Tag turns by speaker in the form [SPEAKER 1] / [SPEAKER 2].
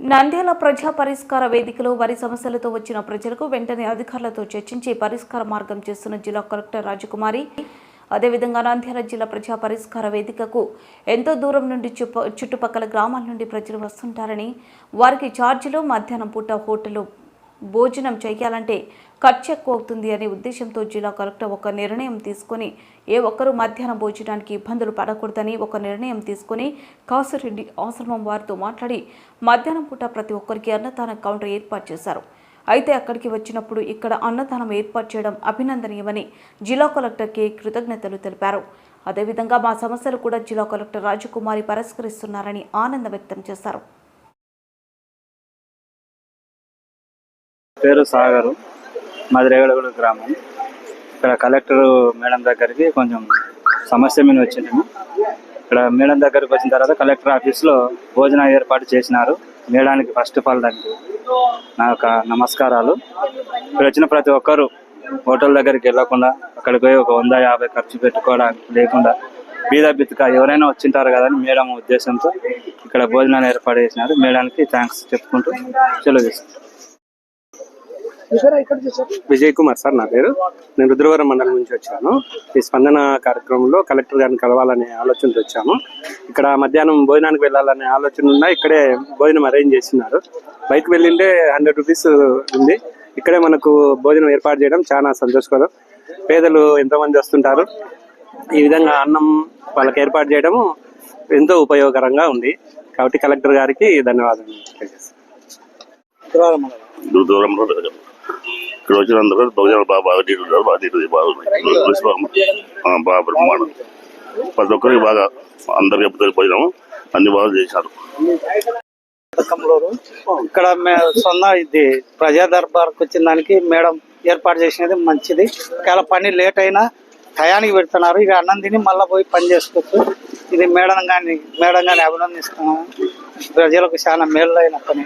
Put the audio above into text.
[SPEAKER 1] నంద్యాల ప్రజా పరిష్కార వేదికలో వారి సమస్యలతో వచ్చిన ప్రజలకు వెంటనే అధికారులతో చర్చించి పరిష్కార మార్గం చేస్తున్న జిల్లా కలెక్టర్ రాజకుమారి. అదేవిధంగా నంద్యాల జిల్లా ప్రజా పరిష్కార వేదికకు ఎంతో దూరం నుండి చుప్ప- చుట్టుపక్కల గ్రామాల నుండి ప్రజలు వస్తుంటారని వారికి ఛార్జీలు మధ్యాహ్నం పూట హోటల్లో భోజనం చేయాలంటే ఖర్చు ఎక్కువ అవుతుంది అనే ఉద్దేశంతో జిల్లా కలెక్టర్ ఒక నిర్ణయం తీసుకొని ఏ ఒక్కరూ మధ్యాహ్నం భోజనానికి ఇబ్బందులు పడకూడదని ఒక నిర్ణయం తీసుకొని కాసిరెడ్డి ఆశ్రమం వారితో మాట్లాడి మధ్యాహ్నం పూట ప్రతి ఒక్కరికి అన్నదాన కౌంటర్ ఏర్పాటు చేశారు. అయితే అక్కడికి వచ్చినప్పుడు ఇక్కడ అన్నదానం ఏర్పాటు చేయడం అభినందనీయమని జిల్లా కలెక్టర్కి కృతజ్ఞతలు తెలిపారు. అదేవిధంగా మా సమస్యలు కూడా జిల్లా కలెక్టర్ రాజకుమారి పరిష్కరిస్తున్నారని ఆనందం వ్యక్తం చేశారు.
[SPEAKER 2] పేరు సాగరు. మాది రేగడగూడ గ్రామం. ఇక్కడ కలెక్టర్ మేడం దగ్గరికి కొంచెం సమస్య మీద వచ్చింది ఇక్కడ మేడం దగ్గరికి వచ్చిన తర్వాత కలెక్టర్ ఆఫీస్లో భోజనం ఏర్పాటు చేసినారు. మేడానికి ఫస్ట్ ఆఫ్ ఆల్ దానికి నా యొక్క నమస్కారాలు. ఇక్కడ వచ్చిన ప్రతి ఒక్కరు హోటల్ దగ్గరికి వెళ్ళకుండా అక్కడికి పోయి ఒక వంద యాభై ఖర్చు పెట్టుకోవడానికి లేకుండా బీద బిత్తుక ఎవరైనా వచ్చింటారు కదా అని మేడం ఉద్దేశంతో ఇక్కడ భోజనాలు ఏర్పాటు చేసినారు. మేడానికి థ్యాంక్స్ చెప్పుకుంటూ సెలవు
[SPEAKER 3] విజయ్ కుమార్ సార్ నా పేరు. నేను రుద్రవరం మండలం నుంచి వచ్చాను. ఈ స్పందన కార్యక్రమంలో కలెక్టర్ గారిని కలవాలనే ఆలోచనతో వచ్చాము. ఇక్కడ మధ్యాహ్నం భోజనానికి వెళ్ళాలనే ఆలోచన ఉన్నా ఇక్కడే భోజనం అరేంజ్ చేస్తున్నారు. బయటకు వెళ్ళింటే హండ్రెడ్ రూపీస్ ఉంది. ఇక్కడే మనకు భోజనం ఏర్పాటు చేయడం చాలా సంతోషకరం. పేదలు ఎంతోమంది వస్తుంటారు. ఈ విధంగా అన్నం వాళ్ళకి ఏర్పాటు చేయడం ఎంతో ఉపయోగకరంగా ఉంది. కాబట్టి కలెక్టర్ గారికి ధన్యవాదాలు తెలియజేస్తాను.
[SPEAKER 4] ఇక్కడ వచ్చినందుకు భోజనాలు బాగా బాగా నీళ్ళు బాగా నీళ్ళు బాగున్నాయి బాగా బ్రహ్మాండం. ప్రతి ఒక్కరికి బాగా అందరికి ఎప్పుడు భోజనం అన్ని బాగా చేశారు.
[SPEAKER 5] కమలూరు. ఇక్కడ మే- సొంత ఇది ప్రజా దర్బార్కి వచ్చిన దానికి మేడం ఏర్పాటు చేసినది మంచిది. ఒకవేళ పని లేట్ అయినా టయానికి పెడుతున్నారు. ఇక అన్నం తిని మళ్ళీ పోయి పని చేసుకోవచ్చు. ఇది మేడం కానీ మేడం కానీ అభినందిస్తున్నాను ప్రజలకు చాలా మేలు అయిన పని.